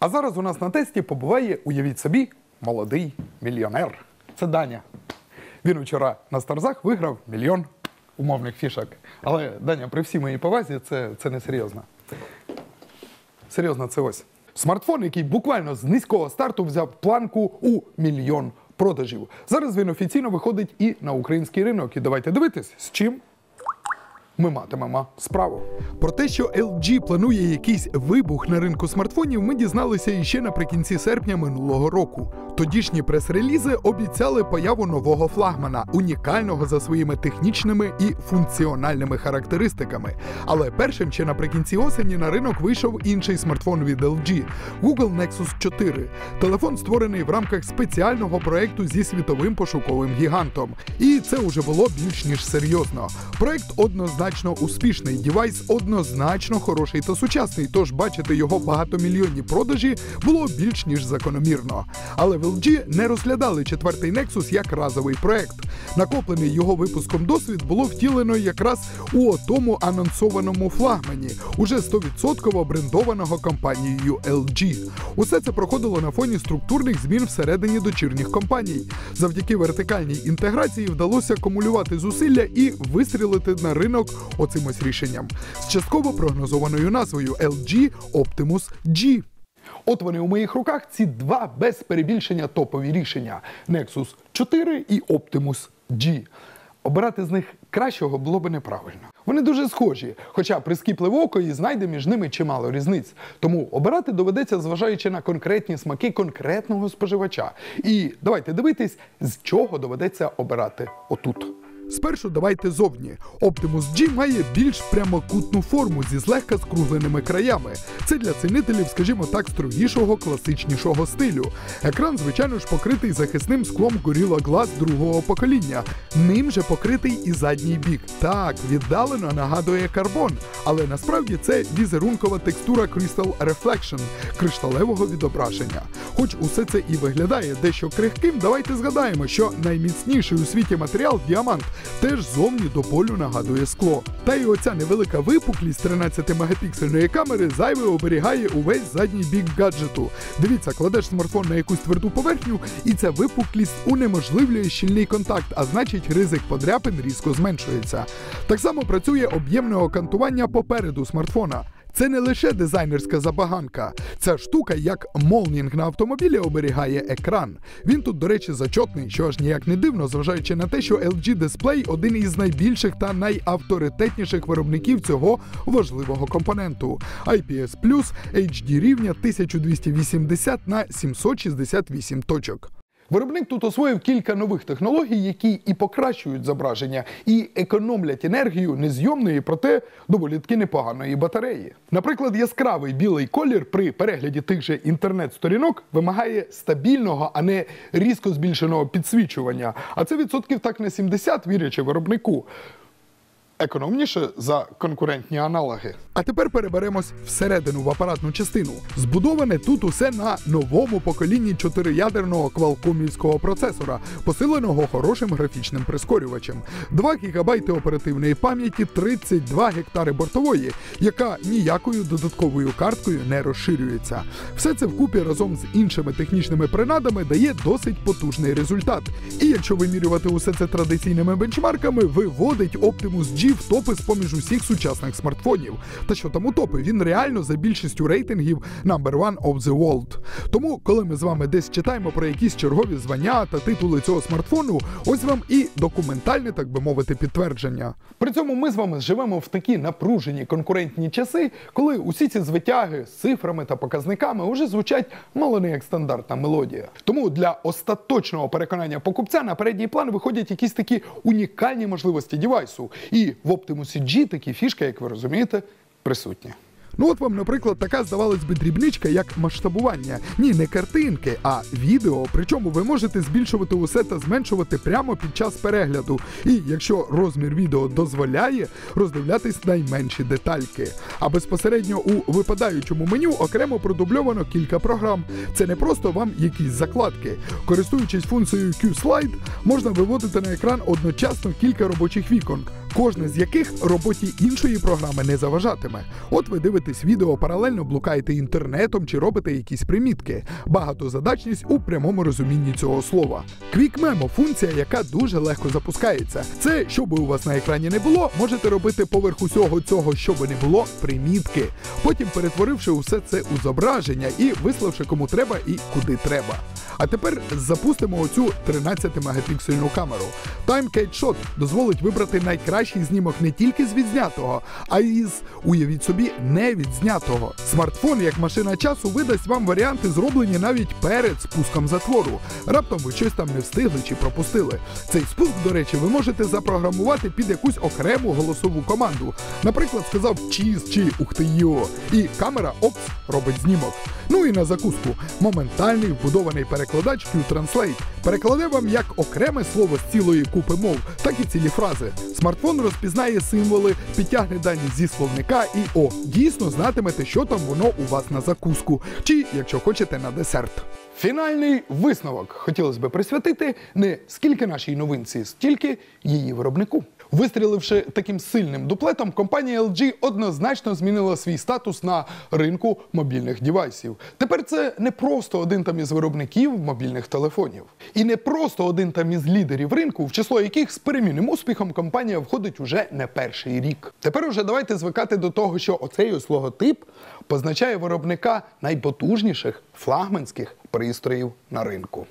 А зараз у нас на тесті побуває, уявіть собі, молодий мільйонер. Це Даня. Він вчора на старзах виграв мільйон умовних фішок. Але Даня, при всій моїй повазі, це, це не серйозно. Серйозно, це ось. Смартфон, який буквально з низького старту взяв планку у мільйон продажів. Зараз він офіційно виходить і на український ринок. І давайте дивитись, з чим ми матимемо справу. Про те, що LG планує якийсь вибух на ринку смартфонів, ми дізналися іще наприкінці серпня минулого року. Тодішні прес-релізи обіцяли появу нового флагмана, унікального за своїми технічними і функціональними характеристиками. Але першим ще наприкінці осені на ринок вийшов інший смартфон від LG – Google Nexus 4. Телефон створений в рамках спеціального проекту зі світовим пошуковим гігантом. І це вже було більш ніж серйозно. Проект однозначно успішний, дівайс однозначно хороший та сучасний. Тож бачити його багатомільйонні продажі було більш ніж закономірно. Але LG не розглядали четвертий Nexus як разовий проект. Накоплений його випуском досвід було втілено якраз у тому анонсованому флагмані, уже 100% брендованого компанією LG. Усе це проходило на фоні структурних змін всередині дочірніх компаній. Завдяки вертикальній інтеграції вдалося акумулювати зусилля і вистрілити на ринок оцим ось рішенням з частково прогнозованою назвою LG Optimus G. От вони у моїх руках ці два без перебільшення топові рішення: Nexus 4 і Optimus G. Обирати з них кращого було би неправильно. Вони дуже схожі, хоча прискіпливе око і знайде між ними чимало різниць. Тому обирати доведеться, зважаючи на конкретні смаки конкретного споживача. І давайте дивитись, з чого доведеться обирати отут. Спершу давайте зовні. Optimus G має більш прямокутну форму зі злегка скругленими краями. Це для цінителів, скажімо так, строгішого, класичнішого стилю. Екран, звичайно ж, покритий захисним склом Gorilla Glass другого покоління. Ним же покритий і задній бік. Так, віддалено нагадує карбон, але насправді це візерункова текстура Crystal Reflection кришталевого відображення. Хоч усе це і виглядає дещо крихким, давайте згадаємо, що найміцніший у світі матеріал діамант теж зовні до болю нагадує скло. Та й оця невелика випуклість 13-мегапіксельної камери зайве оберігає увесь задній бік гаджету. Дивіться, кладеш смартфон на якусь тверду поверхню, і ця випуклість унеможливлює щільний контакт, а значить ризик подряпин різко зменшується. Так само працює об'ємне окантування попереду смартфона. Це не лише дизайнерська забаганка. Ця штука, як молнінг на автомобілі, оберігає екран. Він тут, до речі, зачотний, що аж ніяк не дивно, зважаючи на те, що LG Display один із найбільших та найавторитетніших виробників цього важливого компоненту. IPS HD рівня 1280 на 768 точок. Виробник тут освоїв кілька нових технологій, які і покращують зображення, і економлять енергію незйомної, проте доволі таки непоганої батареї. Наприклад, яскравий білий колір при перегляді тих же інтернет-сторінок вимагає стабільного, а не різко збільшеного підсвічування. А це відсотків так на 70, вірячи виробнику економніше за конкурентні аналоги. А тепер переберемось всередину в апаратну частину. Збудоване тут усе на новому поколінні чотириядерного квалкомівського процесора, посиленого хорошим графічним прискорювачем, 2 ГБ оперативної пам'яті, 32 гектари бортової, яка ніякою додатковою карткою не розширюється. Все це вкупі разом з іншими технічними принадами дає досить потужний результат. І якщо вимірювати усе це традиційними бенчмарками, виводить Optimus G в топи з поміж усіх сучасних смартфонів. Та що там у топи? Він реально за більшістю рейтингів number one of the world. Тому, коли ми з вами десь читаємо про якісь чергові звання та титули цього смартфону, ось вам і документальне, так би мовити, підтвердження. При цьому ми з вами живемо в такі напружені конкурентні часи, коли усі ці звитяги з цифрами та показниками вже звучать мало не як стандартна мелодія. Тому для остаточного переконання покупця на передній план виходять якісь такі унікальні можливості дівайсу. І в Optimus G такі фішки, як ви розумієте, присутні. Ну от вам, наприклад, така здавалась би дрібничка, як масштабування. Ні, не картинки, а відео. Причому ви можете збільшувати усе та зменшувати прямо під час перегляду. І якщо розмір відео дозволяє, роздивлятись найменші детальки. А безпосередньо у випадаючому меню окремо продубльовано кілька програм. Це не просто вам якісь закладки. Користуючись функцією Q-Slide, можна виводити на екран одночасно кілька робочих вікон. Кожне з яких роботі іншої програми не заважатиме. От ви дивитесь відео, паралельно блукаєте інтернетом чи робите якісь примітки. Багатозадачність у прямому розумінні цього слова. Quick Memo – функція, яка дуже легко запускається. Це, що би у вас на екрані не було, можете робити поверх усього цього, що би не було, примітки. Потім перетворивши усе це у зображення і виславши кому треба і куди треба. А тепер запустимо оцю 13 мегапіксельну камеру. Time Cage Shot дозволить вибрати найкращий знімок не тільки з відзнятого, а й з, уявіть собі, невідзнятого. Смартфон, як машина часу, видасть вам варіанти, зроблені навіть перед спуском затвору. Раптом ви щось там не встигли чи пропустили. Цей спуск, до речі, ви можете запрограмувати під якусь окрему голосову команду. Наприклад, сказав чіз чи ух ти йо, і камера опс робить знімок. Ну і на закуску моментальний вбудований перекладач Q-Translate перекладе вам як окреме слово з цілої купи мов, так і цілі фрази. Смартфон розпізнає символи, підтягне дані зі словника і о, дійсно знатимете, що там воно у вас на закуску, чи якщо хочете на десерт. Фінальний висновок хотілося б присвятити не скільки нашій новинці, стільки її виробнику. Вистріливши таким сильним дуплетом, компанія LG однозначно змінила свій статус на ринку мобільних девайсів. Тепер це не просто один там із виробників мобільних телефонів, і не просто один там із лідерів ринку, в число яких з перемінним успіхом компанія входить уже не перший рік. Тепер уже давайте звикати до того, що оцей ось логотип позначає виробника найпотужніших флагманських пристроїв на ринку.